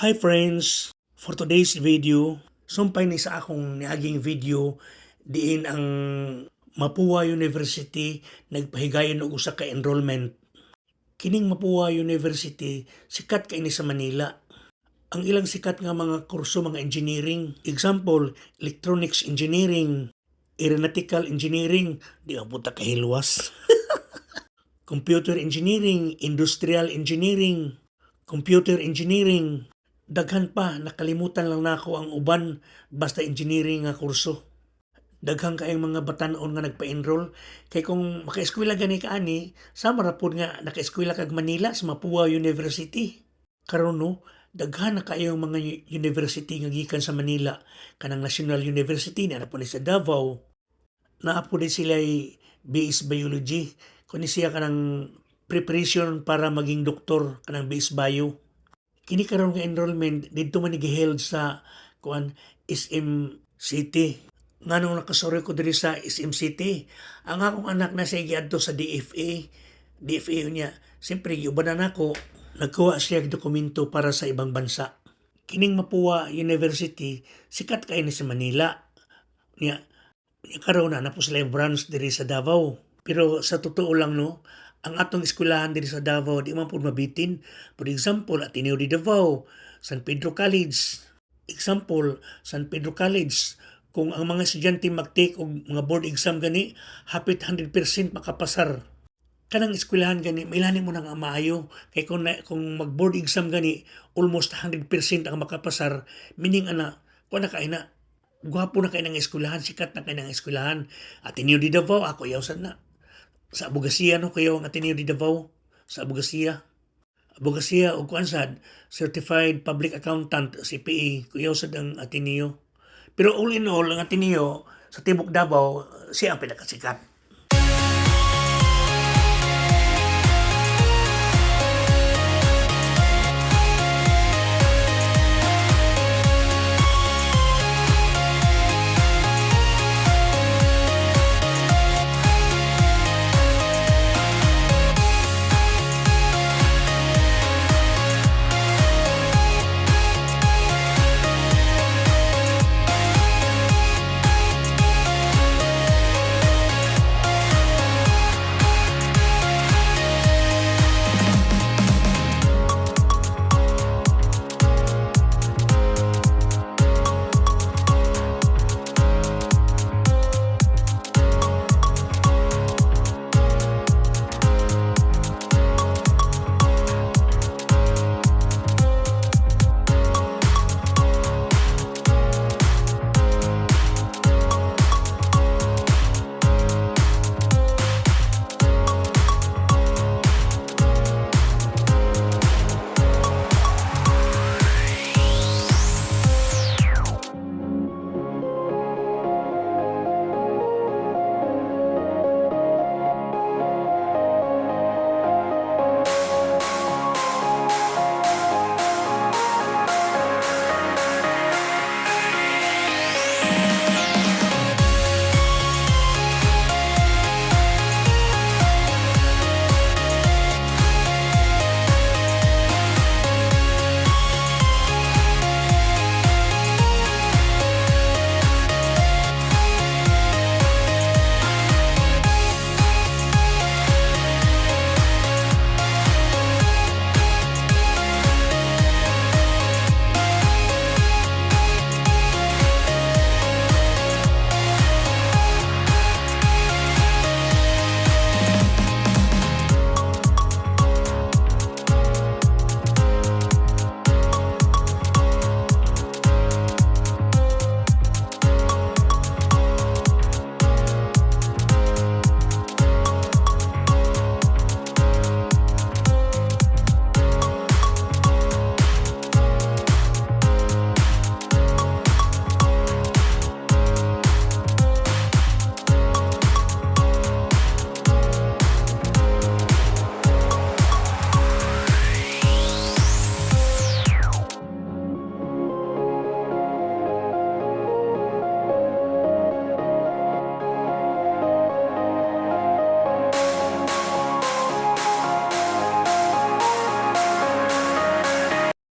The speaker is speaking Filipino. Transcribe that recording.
Hi friends! For today's video, sumpay ni sa akong niaging video diin ang Mapua University nagpahigayon og usa ka enrollment. Kining Mapua University sikat kay ni sa Manila. Ang ilang sikat nga mga kurso mga engineering, example, electronics engineering, aeronautical engineering, di ang puta kahilwas. computer engineering, industrial engineering, computer engineering, daghan pa nakalimutan lang nako ang uban basta engineering nga kurso. Daghang kaayong mga batanon nga nagpa-enroll kay kung maka-eskwela gani ka ani sama ra pud nga naka-eskwela kag Manila sa Mapua University. Karon no daghan na kaayong mga university nga gikan sa Manila kanang National University na ni sa Davao. Naa po din sila base biology. Kundi siya kanang preparation para maging doktor kanang base bio kini karon nga enrollment didto man giheld sa kuan SM City. Nganong nakasuri ko diri sa SM City ang akong anak na siya giadto sa DFA DFA niya. Siyempre giubanan nako nagkuha siya dokumento para sa ibang bansa. Kining Mapua University sikat kay ni sa Manila. Niya karon na na po sila yung branch diri sa Davao. Pero sa totoo lang no ang atong eskwelahan diri sa Davao di man pud mabitin. For example Ateneo de Davao San Pedro College. Example San Pedro College. Kung ang mga estudyante mag-take og mga board exam gani hapit 100% makapasar. Kanang eskwelahan gani mailani mo nang maayo. Kay kung na, kung mag board exam gani almost 100% ang makapasar. Meaning ana kuha na kay na gwapo na kay nang eskwelahan sikat na kay nang eskwelahan. Ateneo de Davao ako yaw sad na sa Abogasiya no kayo ang Ateneo de Davao? Sa Abogasiya Abogasiya o kuan sad Certified Public Accountant CPA kuyaw sad ang Ateneo. Pero all in all ang Ateneo sa Tibok Davao siya ang pinakasikat